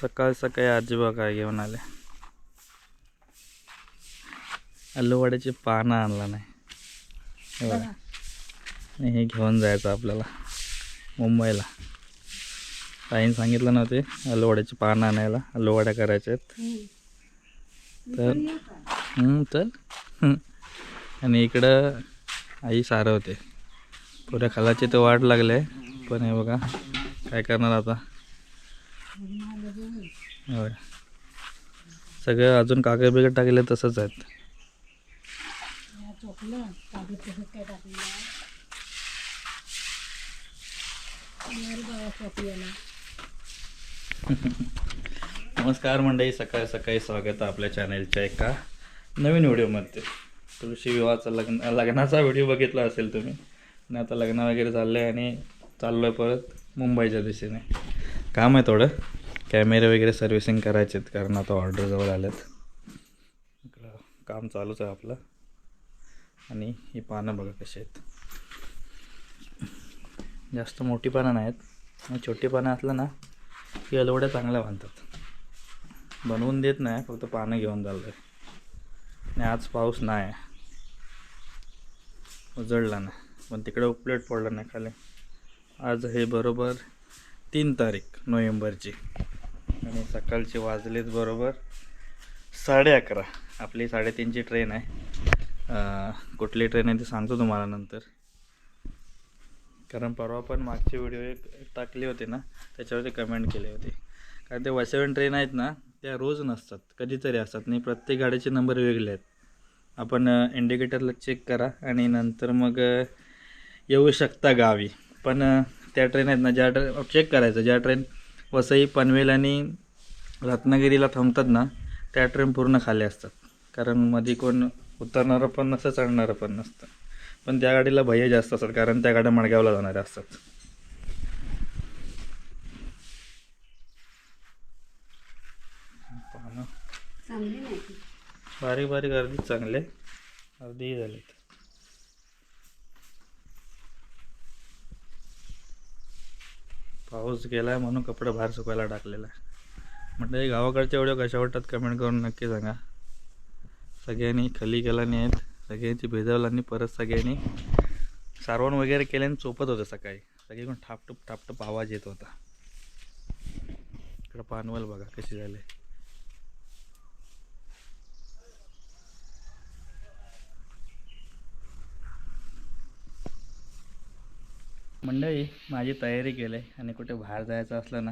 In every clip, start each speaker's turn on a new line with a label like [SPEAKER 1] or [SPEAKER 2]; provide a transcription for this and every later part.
[SPEAKER 1] सकाळ सकाळी आजोबा काय घेऊन आले. आलूवाड्याची पानं आणला नाही. हे बघा. हे घेऊन जायचं आपल्याला मुंबईला. ताईने सांगितलं नव्हते आलूवाड्याची पानं आणायला. आलूवाड्या करायच्या आहेत. तर चल आणि इकडं आई सारं होते पुऱ्या खालाची तर वाट लागले पण हे बघा काय करणार आता? होय. सगळं अजून कागद बिगड टाकले तसंच आहेत. नमस्कार मंडळी सकाळी सकाळी स्वागत आहे आपल्या चॅनलच्या एका नवीन व्हिडिओमध्ये. तुळशी विवाहाचा लग्न लग्नाचा व्हिडिओ बघितला असेल तुम्ही. आणि आता लग्न वगैरे झालं आहे आणि चाललो आहे परत मुंबईच्या दिशेने. काम आहे थोडं. कॅमेरे वगैरे सर्व्हिसिंग करायचे आहेत कारण आता ऑर्डर जवळ आल्यात काम चालूच आहे आपलं. आणि ही पानं बघा कशी आहेत. जास्त मोठी पानं नाहीत. आणि छोटी पानं असलं ना की अलवड्या चांगल्या बांधतात. बनवून देत नाही फक्त पानं घेऊन चाललं आहे आणि आज पाऊस नाही. उजळला नाही. पण तिकडे उपलेट पडला नाही खाली. आज हे बरोबर तीन तारीख नोव्हेंबरची. आणि सकाळची वाजलेत बरोबर साडे अकरा. आपली साडेतीनची ट्रेन आहे. कुठली ट्रेन आहे ते सांगतो तुम्हाला नंतर. कारण परवा पण मागचे व्हिडिओ एक टाकले होते ना त्याच्यावरती कमेंट केले होते. कारण ते वसेवन ट्रेन आहेत ना त्या रोज नसतात कधीतरी असतात. नाही प्रत्येक गाडीचे नंबर वेगळे आहेत. आपण इंडिकेटरला चेक करा आणि नंतर मग येऊ शकता गावी. पण त्या ट्रेन आहेत ना ज्या ट्रेन चेक करायचं. ज्या ट्रेन वसई पनवेल आणि रत्नागिरीला थांबतात ना त्या ट्रेन पूर्ण खाली असतात. कारण मध्ये कोण उतरणारं पण नसतं चढणारं पण नसतं. पण त्या गाडीला भैया जास्त असतात कारण त्या गाड्या मडगावला जाणाऱ्या असतात. बारीक बारीक अर्धी चांगले अर्धीही झालेत पाऊस गेलाय म्हणून कपडे बाहेर सुकायला टाकलेला आहे. म्हटलं हे गावाकडच्या व्हिडिओ कशा वाटतात कमेंट करून नक्की सांगा. सगळ्यांनी खली केला नाही आहेत. सगळ्यांची आणि परत सगळ्यांनी सारवण वगैरे केल्याने चोपत होतं सकाळी. सगळीकडून ठापटूप ठापटूप आवाज येत होता. इकडं पानवल बघा कशी झाले. मंडळी माझी तयारी केली आहे आणि कुठे बाहेर जायचं असलं ना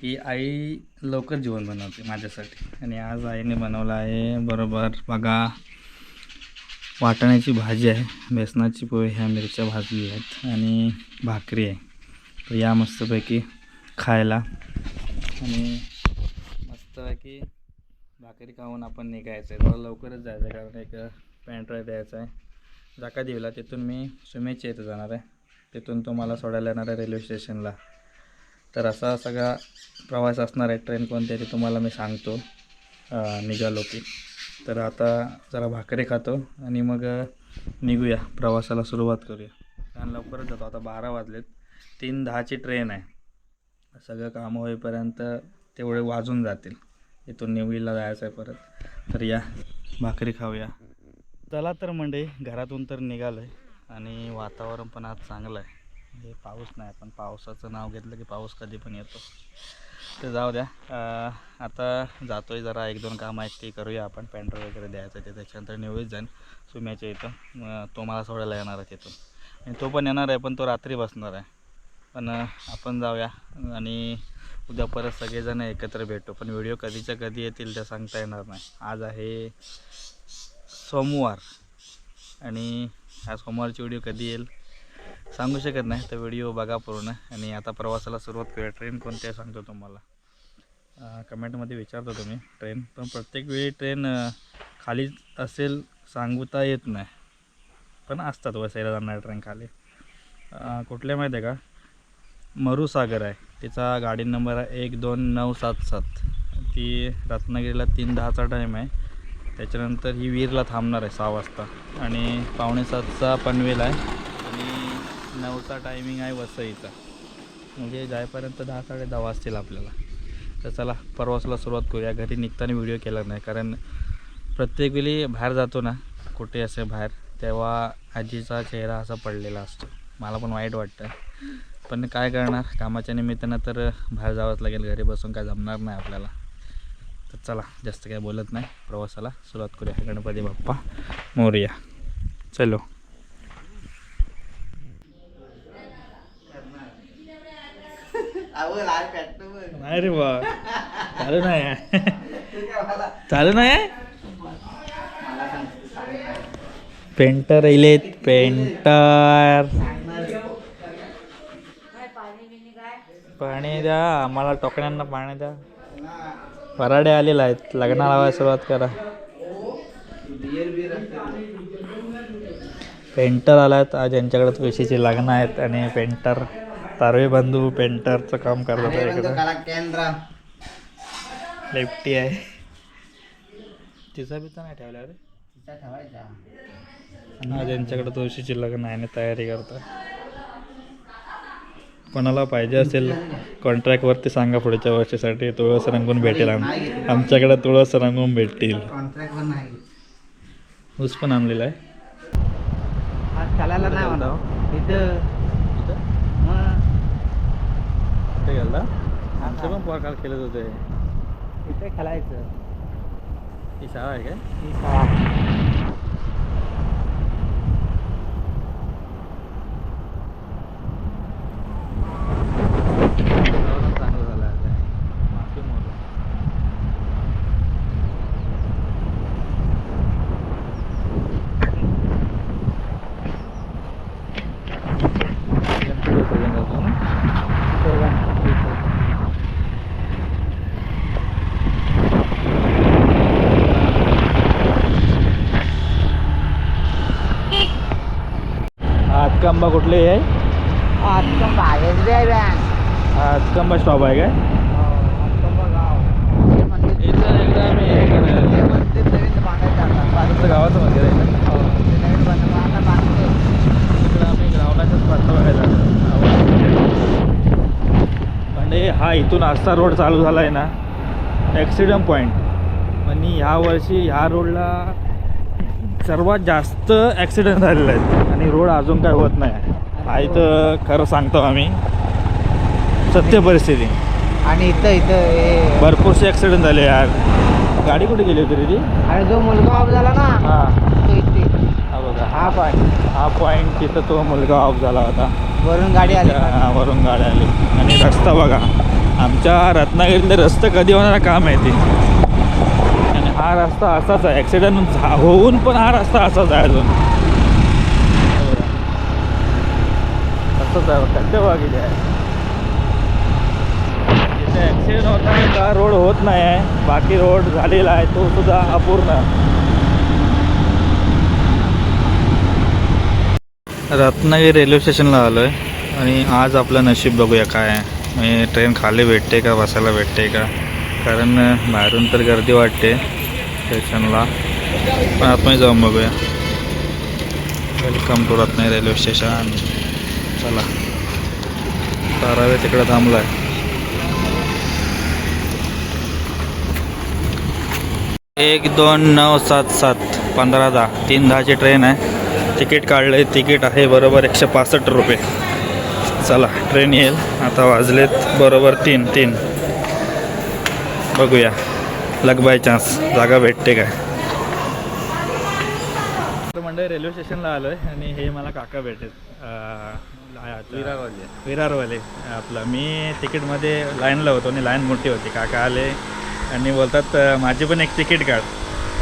[SPEAKER 1] की आई लवकर जेवण बनवते माझ्यासाठी. आणि आज आईने बनवलं आहे बरोबर बघा. वाटाण्याची भाजी आहे बेसनाची पोळी ह्या मिरच्या भाजली आहेत आणि भाकरी आहे. तर या मस्तपैकी खायला. आणि मस्तपैकी भाकरी खाऊन आपण निघायचं आहे. मला लवकरच जायचं आहे कारण एक पॅन्ट्राय द्यायचा आहे. जाका देवीला तिथून मी सुमेच्या इथं जाणार आहे. तिथून तुम्हाला सोडायला येणार आहे रेल्वे स्टेशनला तर असा सगळा प्रवास असणार आहे ट्रेन कोणती आहे ते तुम्हाला मी सांगतो. निघालो की तर आता जरा भाकरी खातो आणि मग निघूया. प्रवासाला सुरुवात करूया. कारण लवकरच जातो. आता बारा वाजलेत. तीन दहाची ट्रेन आहे. सगळं कामं होईपर्यंत तेवढे वाजून जातील. इथून निवळीला जायचं आहे परत. तर या भाकरी खाऊया. चला तर मंडळी घरातून तर निघालं आहे आणि वातावरण पण आज चांगलं आहे. हे पाऊस नाही पण पावसाचं नाव घेतलं की पाऊस कधी पण येतो. ते जाऊ द्या. आता जातो आहे जरा एक दोन कामं आहेत ते करूया आपण. पॅन्टर वगैरे द्यायचं ते त्याच्यानंतर निवळीत जाईन सुम्याच्या इथं. मग तो मला सोडायला येणार आहे तिथून. आणि तो पण येणार आहे पण तो रात्री बसणार आहे. पण आपण जाऊया. आणि उद्या परत सगळेजण एकत्र भेटू. पण व्हिडिओ कधीच्या कधी येतील त्या सांगता येणार नाही. आज आहे सोमवार. आणि ह्या सोमवारची व्हिडिओ कधी येईल? सांगू शकत नाही. तर व्हिडिओ बघा पूर्ण. आणि आता प्रवासाला सुरुवात करूया. ट्रेन कोणती आहे सांगतो तुम्हाला. कमेंटमध्ये विचारतो तुम्ही. ट्रेन पण प्रत्येक वेळी ट्रेन खाली असेल सांगता येत नाही. पण असतात वसायला जाणार ट्रेन खाली. कुठल्या माहीत आहे का? मरुसागर आहे. तिचा गाडी नंबर आहे एक दोन नऊ सात सात. ती रत्नागिरीला तीन दहाचा टाईम आहे. त्याच्यानंतर ही वीरला थांबणार आहे सहा वाजता. आणि पावणे सातचा पनवेल आहे. आणि नऊचा टायमिंग आहे वसईचा. म्हणजे जायपर्यंत दहा साडे दहा वाजतील आपल्याला. तर चला प्रवासाला सुरुवात करूया. घरी निघताना व्हिडिओ केला नाही. कारण प्रत्येक वेळी बाहेर जातो ना कुठे असे बाहेर तेव्हा आजीचा चेहरा असा पडलेला असतो. मला पण वाईट वाटतं. पण काय करणार? कामाच्या निमित्तानं तर बाहेर जावंच लागेल. घरी बसून काय जमणार नाही आपल्याला. तर चला जास्त काय बोलत नाही. प्रवासाला सुरुवात करूया. गणपती बाप्पा मोरया. चलो. नाही रे बा. चालू नाही. चालू नाही? पेंटर इलेत पेंटर. पाणी द्या आम्हाला टोकण्यांना पाणी द्या. पराडे आलेला आहेत. लग्नाला लावायला सुरुवात करा. पेंटर आलात. आज यांच्याकडे तुळशीची लग्न आहेत आणि पेंटर तारवे बंधू पेंटरचं काम करतात लेफ्टी आहे. तिचा बी तर नाही ठेवला रे.
[SPEAKER 2] ठेवायचा.
[SPEAKER 1] आज यांच्याकडे तुळशीची लग्न आहे आणि तयारी करतात. कोणाला पाहिजे असेल कॉन्ट्रॅक्टवरती सांगा पुढच्या वर्षीसाठी. तुळस रंगून भेटेल आम आमच्याकडे तुळस रंगून भेटतील.
[SPEAKER 2] कॉन्ट्रॅक्ट पण नाही
[SPEAKER 1] ऊस पण आणलेला आहे.
[SPEAKER 2] आज चालायला नाही म्हणा इथं. मग
[SPEAKER 1] कुठे गेला आमचे पण पोर काल खेळत होते.
[SPEAKER 2] इथे खेळायचं.
[SPEAKER 1] ही शाळा आहे काय?
[SPEAKER 2] ही शाळा
[SPEAKER 1] चांगलं झालं आता माफी मोर गणपती विसर्जन करतो ना हातकंबा कुठले
[SPEAKER 2] जाय
[SPEAKER 1] हातकंबा स्टॉप आहे काय? इथं एकदा हे. आमचं गावाचं मंदिर आहे
[SPEAKER 2] हो.
[SPEAKER 1] तिकडं आम्ही ग्राउंडाच्याच पाठवा बघायला म्हणजे हा इथून आस्था रोड चालू झाला आहे ना ॲक्सिडंट पॉईंट आणि ह्या वर्षी ह्या रोडला सर्वात जास्त ॲक्सिडेंट झालेले आहेत. आणि रोड अजून काय होत नाही. हा इथं खरं सांगतो आम्ही. सत्य परिस्थिती.
[SPEAKER 2] आणि इथं इथं
[SPEAKER 1] भरपूरसे ॲक्सिडेंट झाले यार. गाडी कुठे गेली होती रे ती?
[SPEAKER 2] आणि जो मुलगा ऑफ झाला ना
[SPEAKER 1] हां.
[SPEAKER 2] तो इथे.
[SPEAKER 1] हा बघा.
[SPEAKER 2] हा पण
[SPEAKER 1] हा पॉईंट तिथं तो मुलगा ऑफ झाला होता.
[SPEAKER 2] वरून गाडी आली
[SPEAKER 1] हा, वरून गाडी आली. आणि रस्ता बघा. आमच्या रत्नागिरीतले रस्ते कधी होणार काय माहिती आणि हा रस्ता असाच आहे. ॲक्सिडेंट होऊन पण हा रस्ता असाच आहे अजून. असंच आहे. खड्डे वागिले आहे. जिथे ॲक्सिडेंट होत आहे का रोड होत नाही आहे. बाकी रोड झालेला आहे. तो सुद्धा अपूर्ण. रत्नागिरी रेल्वे स्टेशनला आलो आहे आणि आज आपलं नशीब बघूया काय आहे. म्हणजे ट्रेन खाली भेटते का? बसायला भेटते का? कारण बाहेरून तर गर्दी वाटते. स्टेशनला पण आतमध्ये जाऊन बघूया. Welcome to Ratnagiri railway station चला. तारावे तिकडं थांबलाय. आहे एक दोन नऊ सात सात. पंधरा दहा तीन दहाची ट्रेन आहे. तिकीट काढले तिकीट आहे बरोबर एकशे पासष्ट रुपये. चला ट्रेन येईल. आता वाजलेत बरोबर तीन तीन. बघूया. लग बाय चान्स. जागा भेटते काय? मंडळी रेल्वे स्टेशनला आलो आहे आणि हे मला काका भेटेल विरारवाले. विरारवाले आपलं. मी तिकीटमध्ये लाईनला होतो आणि लाईन मोठी होती. काका आले आणि बोलतात "अं, माझी पण एक तिकीट काढ.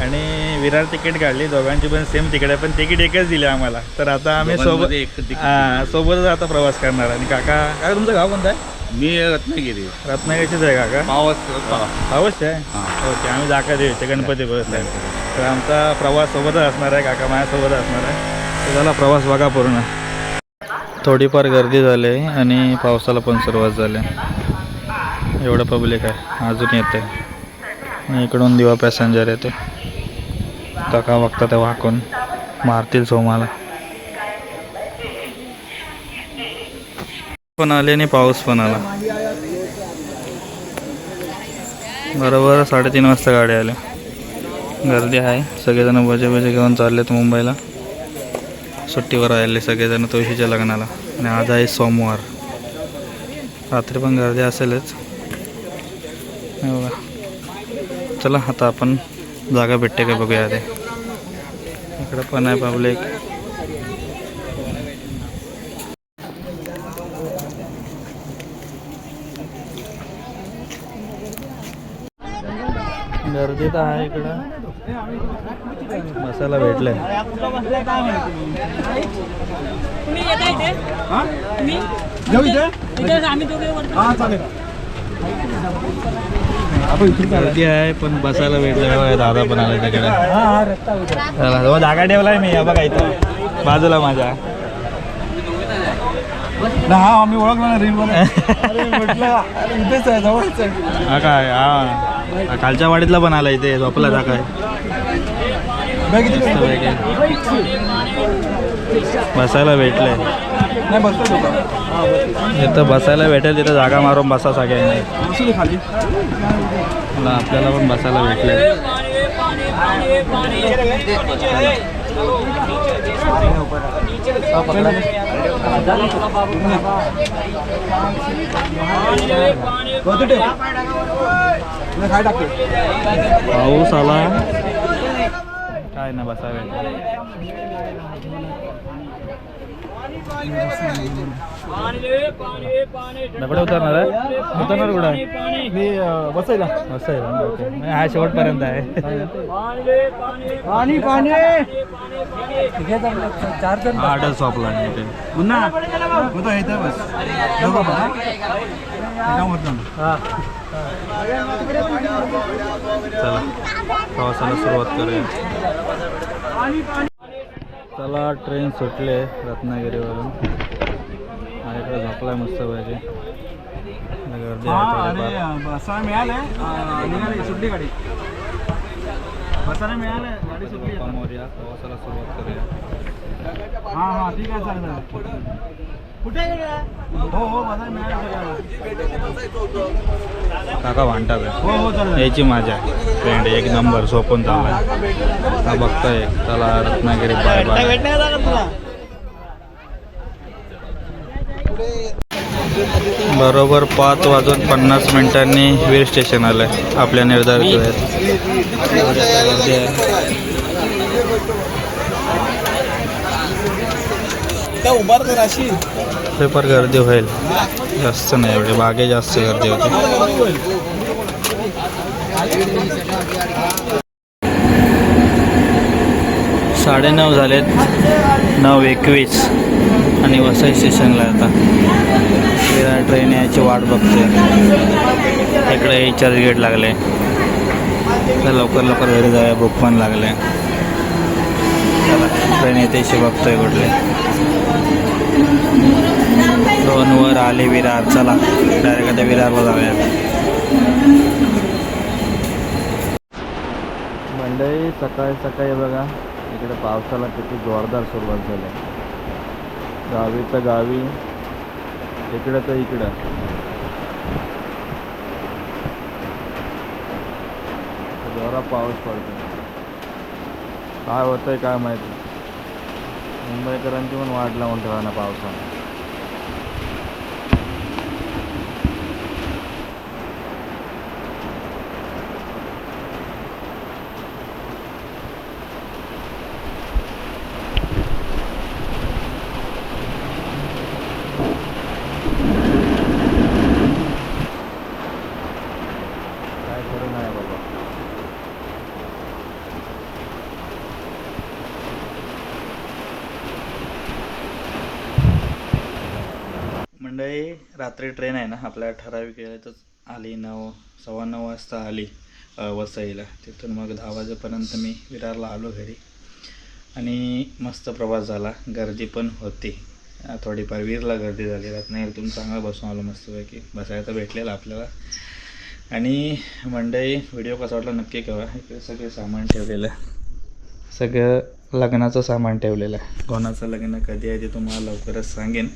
[SPEAKER 1] आणि विरार तिकीट काढली. दोघांची पण सेम तिकीट आहे पण तिकीट एकच दिले आम्हाला. तर आता आम्ही सोबत हां सोबतच आता प्रवास करणार. आणि काका काय तुमचं गाव कोणतं आहे?
[SPEAKER 3] मी रत्नागिरी.
[SPEAKER 1] रत्नागिरीचेच आहे काका
[SPEAKER 3] पावस
[SPEAKER 1] अवश्य आहे. ओके आम्ही जाका देऊचे गणपती बस आहे तर आमचा प्रवास सोबतच असणार आहे काका माझ्यासोबत असणार आहे. तर झाला प्रवास बघा पूर्ण. थोडीफार गर्दी झाली आहे आणि पावसाला पण सुरुवात झाली. एवढं पब्लिक आहे अजून येते आणि इकडून दिवा पॅसेंजर येते काका बघता ते वाकून. मारतील सोमाला. पण आले आणि पाऊस पण आला. बरोबर साडेतीन वाजता गाडी आल्या गर्दी आहे. सगळेजण बजे बजे घेऊन चाललेत मुंबईला. सुट्टीवर आले सगळेजण तुळशीच्या लग्नाला. आणि आज आहे सोमवार. रात्री पण गर्दी असेलच. चला आता आपण जागा भेटते का बघूया ते इकडं पण आहे पब्लिक तर आहे इकडं. मसाला भेटलाय. गर्दी आहे पण बसायला भेटलं. दादा पण आला चला हो, जागा ठेवलाय मी. या बघा इथं. बाजूला माझ्या.
[SPEAKER 4] हा आम्ही ओळखला ना म्हटलं इथेच आहे जवळच आहे.
[SPEAKER 1] हा काय? हा. कालच्या वाडीतला पण आला इथे झोपला जा काय. बसायला भेटलंय.
[SPEAKER 4] नाही बसतो लोक
[SPEAKER 1] इथं बसायला भेटेल तिथं जागा मारून बसा सगळ्यांनी.
[SPEAKER 4] खाली.
[SPEAKER 1] मला आपल्याला पण बसायला भेटलंय. पाऊस आला. काय ना बसायला भेटलं दगड उतरणार आहे? उतरणार कुठं? आहे?
[SPEAKER 4] मी बसायला.
[SPEAKER 1] आहे का? ओके. हा शेवटपर्यंत आहे.
[SPEAKER 4] पाणी पाणी. चार जण
[SPEAKER 1] आहे इथे.
[SPEAKER 4] पुन्हा होतं इथं बस.
[SPEAKER 1] चला. प्रवासाला सुरुवात करूया. चला ट्रेन सुटले रत्नागिरीवरून. हा इकडे झोपलाय मस्त पाहिजे गर्दी आहे.
[SPEAKER 4] बसायला सुटली गाडी. बसायला गाडी सुटली.
[SPEAKER 1] समोर या. प्रवासाला सुरुवात करूया.
[SPEAKER 4] हा हा ठीक आहे चालेल. हो हो.
[SPEAKER 1] काका आहे.
[SPEAKER 4] हो हो
[SPEAKER 1] यायची माझ्या फ्रेंड एक नंबर झोपून चाललाय. हा बघतोय. चला रत्नागिरी बाय बाय बरोबर पाच वाजून पन्नास मिनिटांनी वीर स्टेशन आलंय. आपल्या निर्धारित पेपर गर्दी होईल. जास्त नाही एवढे बागे जास्त गर्दी होती. साडेनऊ झालेत. नऊ एकवीस. आणि वसई स्टेशनला आता. विरार ट्रेन यायची वाट बघते इकडे चर्च गेट लागले. तर लवकर लवकर घरी जाऊया बुक पण लागले. चला ट्रेन येतेशी बघतोय कुठले. दोन वर आले विरार. चला डायरेक्ट आता विरारला जाऊया. मंडई सकाळी सकाळी बघा इकडे पावसाला किती जोरदार सुरुवात झाली. गावी तर गावी इकडं तर इकडं. जोरा पाऊस पडतो काय होतंय काय माहिती. मुंबईकरांची पण वाट लावून ठेवा ना पावसानं काय खरं नाही बाबा मंडळी रात्री ट्रेन आहे ना आपल्या ठराविक वेळेतच आली नऊ सव्वा नऊ वाजता आली वसईला. तिथून मग दहा वाजेपर्यंत मी विरारला आलो घरी. आणि मस्त प्रवास झाला. गर्दी पण होती. थोडीफार वीरला गर्दी झाली. रत्नागिरीतून चांगला बसून आलो मस्तपैकी. बसायला तर भेटलेलं आपल्याला. आणि मंडई व्हिडिओ कसा वाटला नक्की कळवा. इकडे सगळे सामान ठेवलेलं. सगळं लग्नाचं सामान ठेवलेलं. आहे कोणाचं लग्न कधी आहे ते तुम्हाला लवकरच सांगेन.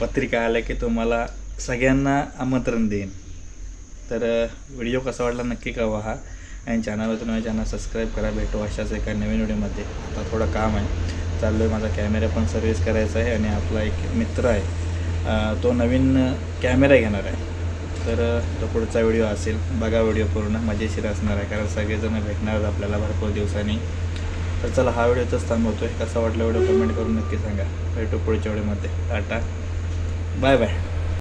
[SPEAKER 1] पत्रिका आल्या की तुम्हाला सगळ्यांना आमंत्रण देईन. तर व्हिडिओ कसा वाटला नक्की कळवा हा. आणि चॅनलवर तुम्ही चॅनल सबस्क्राईब करा भेटू अशाच एका नवीन व्हिडिओमध्ये. आता थोडं काम आहे. चाललो आहे माझा कॅमेरा पण सर्व्हिस करायचा आहे आणि आपला एक मित्र आहे. तो नवीन कॅमेरा घेणार आहे. तर तो पुढचा व्हिडिओ असेल. बघा व्हिडिओ पूर्ण. मजेशीर असणार आहे. कारण सगळेजण भेटणार आपल्याला भरपूर दिवसांनी. तर चला हा व्हिडिओ इथंच थांबवतो आहे कसा वाटला व्हिडिओ कमेंट करून नक्की सांगा. भेटू पुढच्या व्हिडिओमध्ये. टाटा. Bye bye.